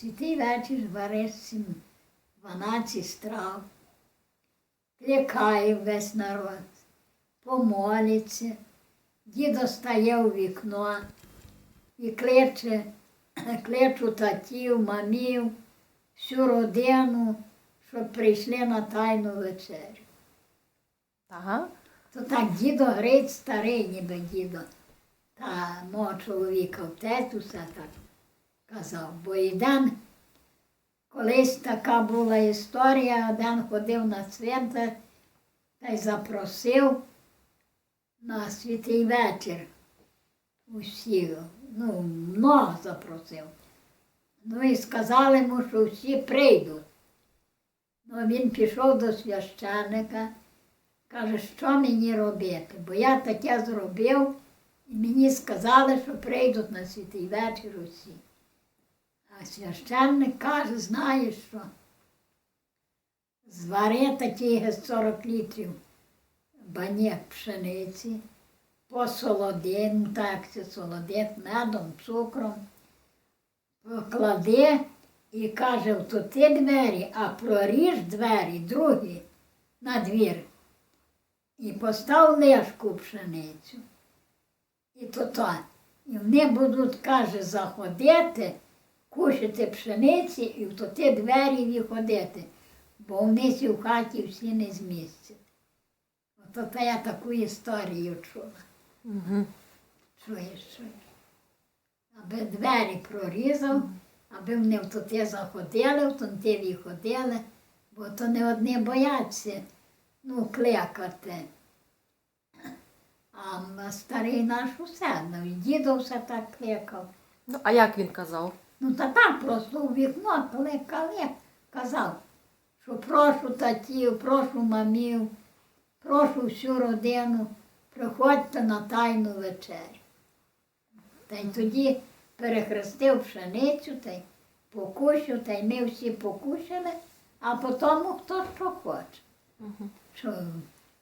святий вечір варить 12 страв, кликає весь народ, помолиться, дідо стає у вікно і кличе, кличу татів, мамів, всю родину, щоб прийшли на тайну вечерю. Ага. То так дідо грець старий, ніби дідо. Та мого чоловіка отець усе так казав. Бо один, колись така була історія, один ходив на цвинтар та й запросив на святий вечір. Усі, ну, много запросив. Ну і сказали йому, що всі прийдуть. Ну, він пішов до священника. Каже, що мені робити? Бо я таке зробив, і мені сказали, що прийдуть на святий вечір усі. Священник каже, знаєш що? Звари такі 40 літрів банєк пшениці, посолоди, так це солодить, медом, цукром, поклади і каже, то ти двері, а проріж двері другі на двір і постав лешку пшеницю. І то то. І вони будуть, каже, заходити, кушати пшениці і в ті двері виходити, бо вони сі в хаті всі не змістять. Ото то я таку історію чула. Угу. Чуєш, чуєш. Аби двері прорізав, аби вони в те заходили, в те виходили, бо то не одні бояться ну, кликати. А старий наш усе, ну і дідо все так кликав. Ну, а як він казав? Ну та так просто у вікно кликали, казав, що прошу татів, прошу мамів, прошу всю родину, приходьте на тайну вечерю. Та й тоді перехрестив пшеницю, та й покушав, та й ми всі покушали, а потім хто що хоче. Угу. Що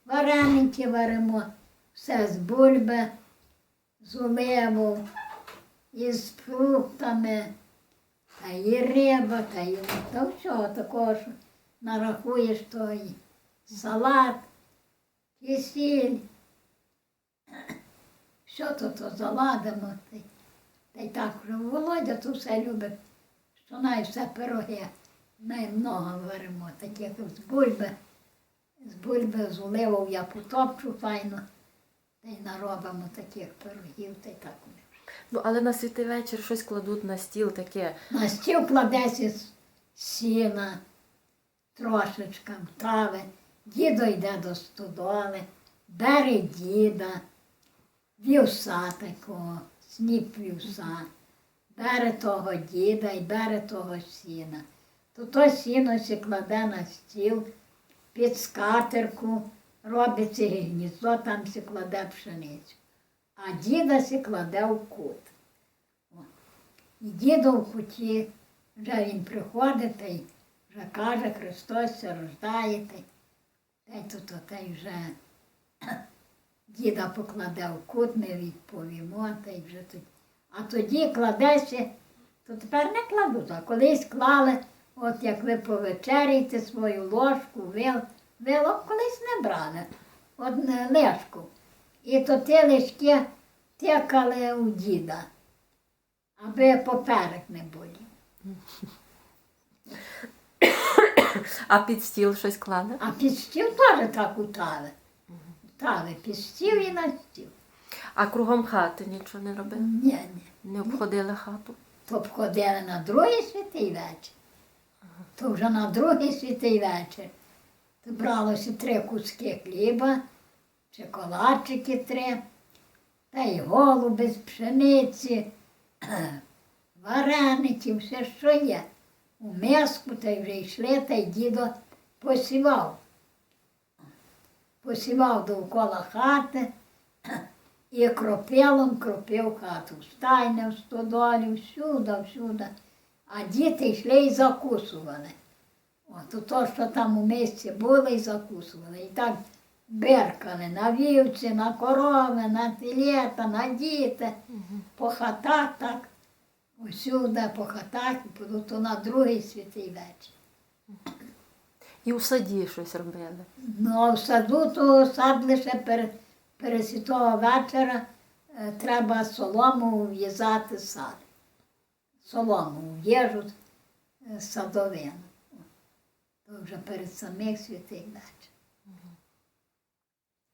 вареники варимо, все з бульби, з оливу, і з фруктами, та і риба, та й та всього такого, що нарахуєш то і салат, кисіль. Що то то заладимо. Та, й- та й так, що Володя то все любить, що най все пироги, наймного варимо, таких з бульби. З бульби, з оливою я потопчу файно, та й наробимо таких пирогів, та й так. Ну, але на святий вечір щось кладуть на стіл таке. На стіл кладеться сіна, трошечка тави. Дідо йде до стодоли, бере діда, вівса такого, сніп вівса, бере того діда і бере того сіна. То то сіно сі кладе на стіл, під скатерку, робиться гніздо, там сі кладе пшеницю. А діда сі кладе в кут. І дідо в куті, вже він приходить й вже каже, Христос рождає, та й, та й то, то, та й вже діда покладе в кут, ми відповімо, та й вже тоді. А тоді кладеться, то тепер не кладуть, а колись клали, от як ви повечеряєте свою ложку, вил, вилок колись не брали, одне лишку. І то ті лишки тикали у діда аби поперек не болів. А під стіл щось кладе? А під стіл теж так утали. Утали під стіл і на стіл. А кругом хати нічого не робив? Ні, ні. Не обходили хату? То обходили на другий святий вечір. То вже на другий святий вечір. Бралося три куски хліба, чоколадчики три, та й голуби з пшениці, вареники, все, що є. У миску та й вже йшли, та й дідо посівав. Посівав довкола хати і кропилом кропив хату. Стайне, в стодолі, всюди, всюди. А діти йшли і закусували. От то, що там у місці було, і закусували. І так беркали на вівці, на корови, на телета, на діти, по хатах так. усюди по хатах, то на другий святий вечір. І у саді щось робили. Ну, а в саду, то сад лише перед, перед святого вечора е, треба солому в'язати сад. Солому в'єжуть е, садовину. То вже перед самих святих вечір.